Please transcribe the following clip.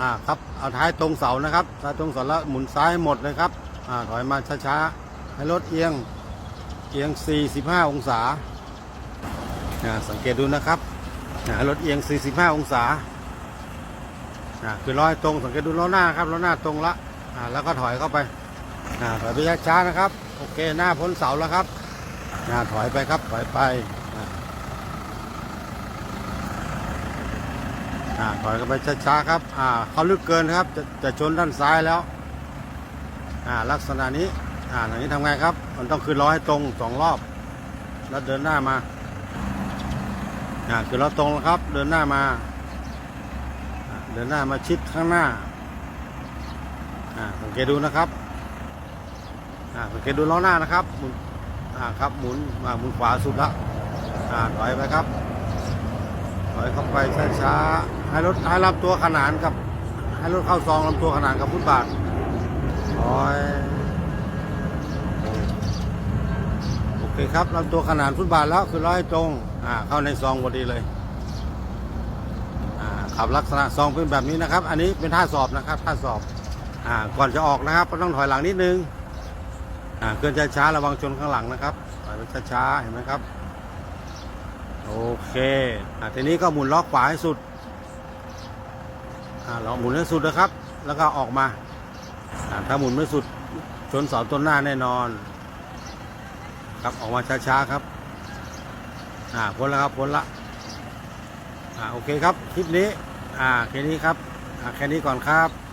อ่าครับเอาท้ายตรงเสานะครับท้ายตรงเสาแล้วหมุนซ้ายหมดเลยครับอ่าถอยมาช้าๆให้รถเอียงเอียง 45 องศาอ่าสังเกตดูนะครับอ่ารถเอียง 45 องศาอ่าคือร้อยตรง สังเกตดูล้อหน้าครับล้อหน้าตรงละอ่าแล้วก็ถอยเข้าไปอ่าถอยไปช้าๆนะครับ โอเคหน้าพ้นเสาแล้วครับอ่าถอยไปครับถอยไป อ่าอ่าถอยกันไปช้าๆครับ อ่าเขาลึกเกินครับ จะจะชนด้านซ้ายแล้ว อ่า ลักษณะนี้ อ่าอย่างนี้ทำไงครับ มันต้องขึ้นล้อให้ตรงสองรอบ แล้วเดินหน้ามา อ่า คือล้อตรงแล้วครับ เดินหน้ามา เดินหน้ามาชิดข้างหน้า อ่า สังเกตดูนะครับ อ่า สังเกตดูล้อหน้านะครับ หมุน อ่า ครับ หมุนมาหมุนขวาสุดละ อ่า ถอยไปครับ อยเข้าไปช้าๆให้รถให้ลำตัวขนานกับ ให้รถเข้าซองลำตัวขนานกับฟุตบาทถอยโอเคครับลำตัวขนานฟุตบาทแล้วคือร้อยตรงอ่าเข้าในซองพอดีเลยอ่าขับลักษณะซองเป็นแบบนี้นะครับ อันนี้เป็นท่าสอบนะครับท่าสอบอ่าก่อนจะออกนะครับก็ต้องถอยหลังนิดนึงอ่าเคลื่อนช้าๆระวังชนข้างหลังนะครับถอยไปช้าๆเห็นไหมครับ โอเคอะทีนี้ก็หมุนล็อกขวาให้สุดอ่าเราหมุนให้สุดนะครับ แล้วก็ออกมาอ่าถ้าหมุนไม่สุดชนเสาต้นหน้าแน่นอน ครับออกมาช้าๆครับอ่าพ้นแล้วครับพ้นละอ่าโอเคครับคลิปนี้อ่าแค่นี้ครับอ่าแค่นี้ก่อนครับ